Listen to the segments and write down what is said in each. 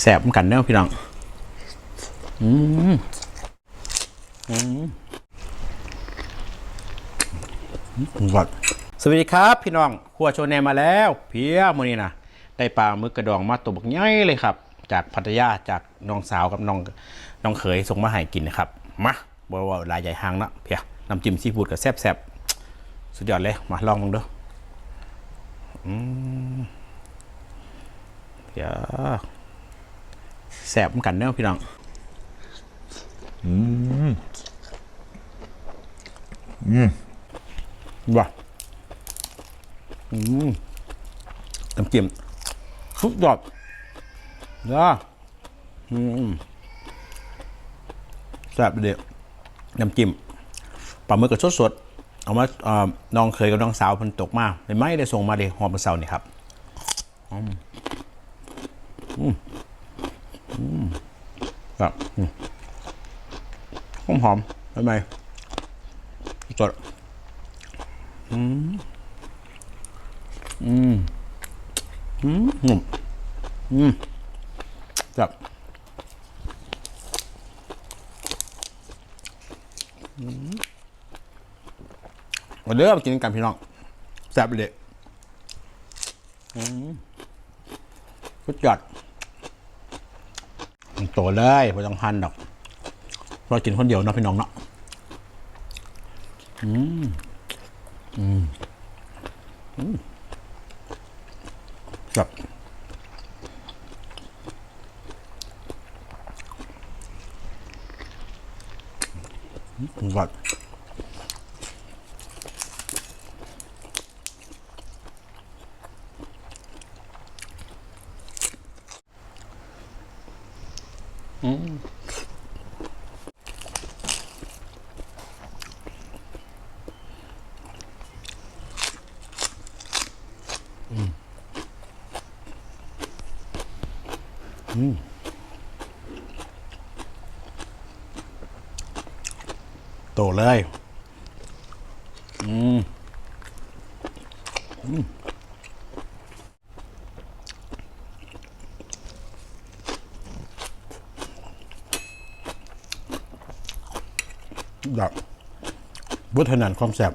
แสบเหมือนกันเนาะพี่น้อง อืมอืมอืมก่อนสวัสดีครับพี่น้องครัวโชเนมาแล้ว เพียมือนี้นะได้ปลาหมึกกระดองมาตัวบักใหญ่เลยครับ จากพัทยาจากน้องสาวกับน้องน้องเขยส่งมาให้กินนะครับ มาบ่ว่าหลายใหญ่หางนะเพียน้ำจิ้มซีฟู้ดกับแซ่บๆสุดยอดเลยมาลองมึงดูอืมเพีย แซ่บเหมือนกันเนาะพี่น้องว่ะอืมน้ำจิ้มสุดยอดนะอืมแซ่บเด็ดน้ำจิ้มปลาหมึกกับสดๆเอามาน้องเคยกับน้องสาวพันตกมาเลยไม่ได้ส่งมาเลยหอมเสานี่ครับอือืมอืม ครับหอมหอมทำไมสดอืมอืมอืมอืมจับอืมมาเด้อมากินกันพี่น้องแซ่บเลยอืมสุดยอด ตเลยไม่ต้องหั่นดอกเรากินคนเดียวเนาะพี่น้องเนาะครับ อืมโตเลย อืม อืม อกบุฒนันความแซ่บ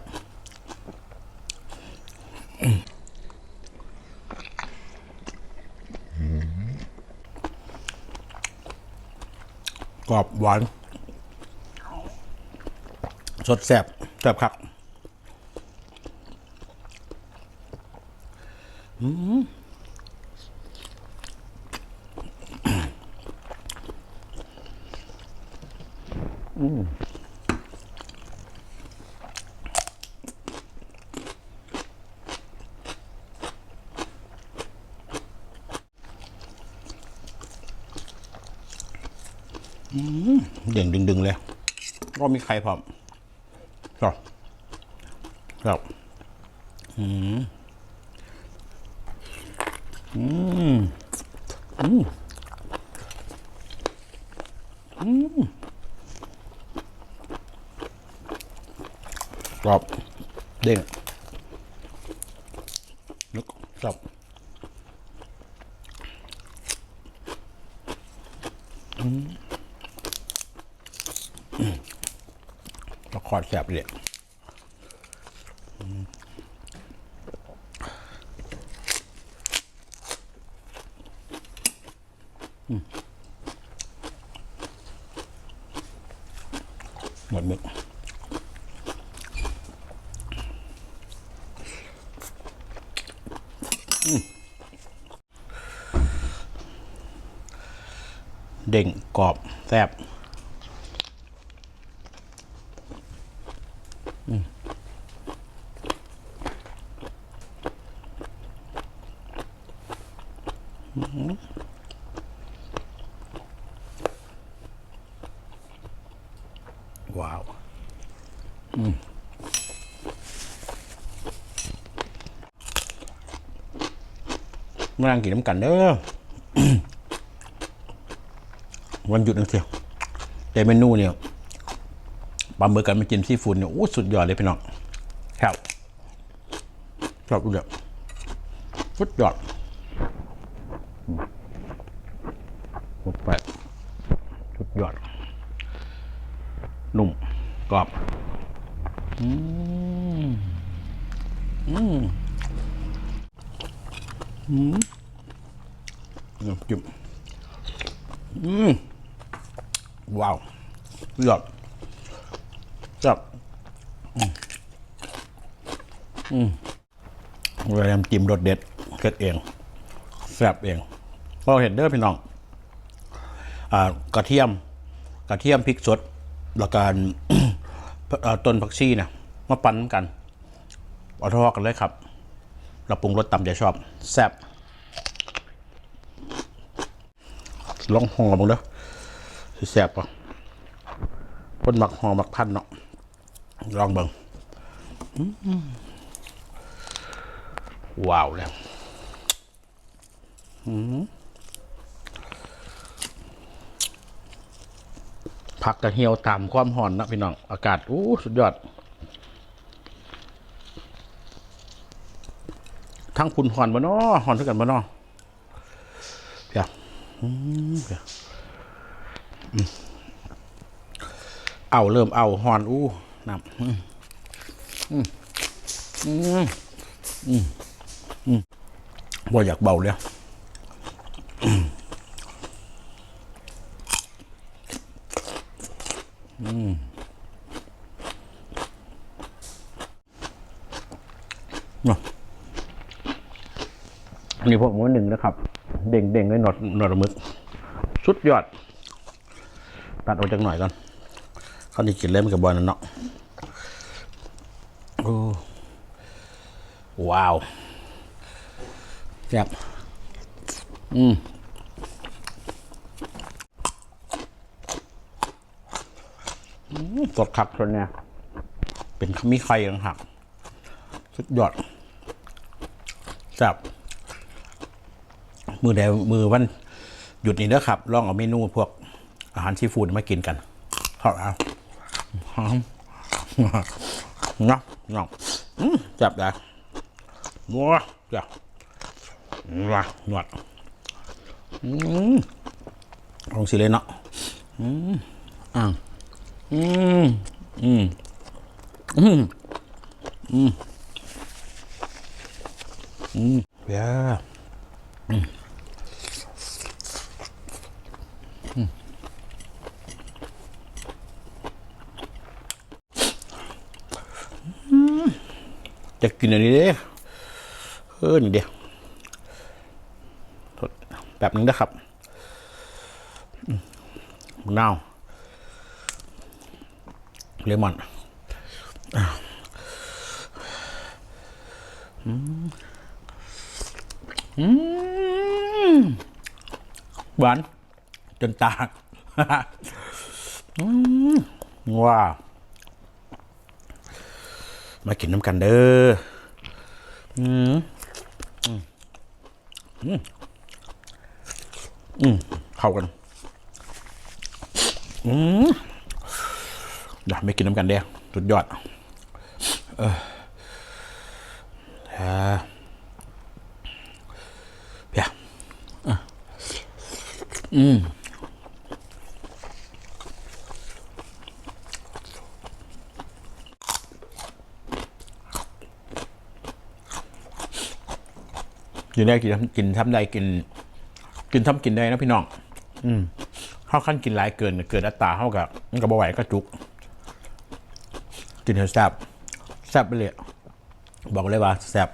กรอบหวาน สดแซ่บแซ่บครับอืม เด่งดึง ๆ เลย ก็มีใครพร้อมครับครับอืมอืมอืมอืมกรอบเด้งนึกครับอืม ละครแสบเลยหมดมึกเด้งกรอบแซ่บ ว้าวมานั่งกินน้ำกันเด้อวันหยุดนั่งเที่ยวแต่เมนูเนี่ยปลาหมึกกันมากินซีฟู้ดเนี่ยโอ้สุดยอดเลยพี่น้องครับชอบดูเดียวสุดยอดอืม หมดไปสุดยอด นุ่ม กรอบอืมอืมอืมน้ำจิ้มอืมว้าวสุดยอดจับอืมอืมเวลาจิ้มรสเด็ดเกิดเองแซ่บเองพอเห็นเด้อพี่น้อง อ่ากระเทียม กระเทียมพริกสด แล้วการต้นผักชีนี่ยมาปั่นกันเอาทอดกันเลยครับ เราปรุงรสตามใจชอบ แซ่บลองหอมบ้างเด้อสิแซ่บป่ะคนหมักหอมหมักพันเนาะลองเบิ่งว้าวแล้ว ผักกระเหี่ยวตามความห่อนนะพี่น้อง อากาศอู้สุดยอด ทั้งคุณห่อนบ่เนาะห่อนเท่ากันบ่เนาะเพียอืมเพียอืมเอาเริ่มเอาห่อนอู้น้ำอืมอืมอืมอืมอืมบ่อยากเบาเลย เนาะอันนี้พวกหมูหนึ่งนะครับ เด่งเด่งเลยหนอดหนอดมึกสุดยอด ตัดออกจากหน่อยก่อนเขาจะกินเล่มกับบอลนั่นเนาะโอ้ว้าวแซ่บอืมสดคักตัวเนี้ยเป็นขมิ้นไข่ต่างหากสุดยอด จับมือแดมือวันหยุดนี่เด้อครับลองเอาเมนูพวกอาหารซีฟู้ดมากินกันขอบเอาเนาะเนาะอืมจับได้นัวจับนัวหนวดอืมลองสิเลยเนาะอืมอ่างอืมอืมอืมอืม เบียร์อืมอืมอืม จะกินอันนี้เด้เออนี่เดียวแบบนึงนะครับอืมะนาวเลมอนอะอืมหวานจนตากอืมว้าว มากินน้ำกันเด้ออืมอืมอืมอืมเข้ากัน อืมเดี๋ยวไม่กินน้ำกันเด้อสุดยอด เอออ่าเพียอะอืม อยู่ได้กินทำกินทำได้กินกินทำกินได้นะพี่น้อง อืมเข้าขั้นกินหลายเกิน เกินอัตราเท่ากับมันกับบไหวก็จุก กินเถอะแซ่บแซ่บไปเลยบอกเลยว่าแซ่บ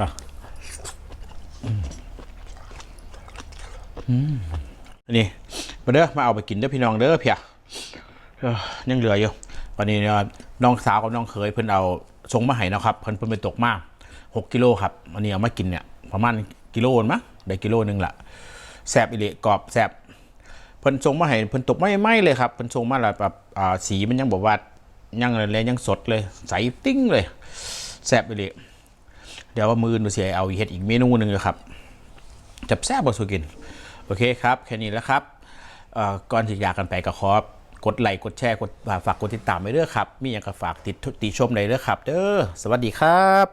อะอันนี้ มาเด้อมาเอาไปกินเด้อพี่น้องเด้อเพียยังเหลืออยู่วันนี้น้องสาวกับน้องเขยเพิ่นเอาส่งมาให้นะครับเพิ่นเพิ่นไปตกมาหกกิโลครับอันนี้เอามากินเนี่ยประมาณกิโลนมั้งได้กิโลนึงละแซบอีเลกรอบแซบเพิ่นส่งมาให้เพิ่นตกไม่ไหมเลยครับเพิ่นส่งมาแบบอ่าสีมันยังบอกว่ายังอะไรเลยยังสดเลยใสติ้งเลยแซบอีเลเดี๋ยวว่ามือหนูเสียเอาเฮ็ดอีกเมนูหนึ่งเลยครับจับแซ่บบสุกิน โอเคครับ แค่นี้แล้วครับ ก่อนที่ยากกันไปกับคอกดไลค์กดแชร์กดฝากกดติดตามไปเรื่อยครับ มีอย่างก็ฝากติดติชมเลยเรื่อยครับ เด้อสวัสดีครับ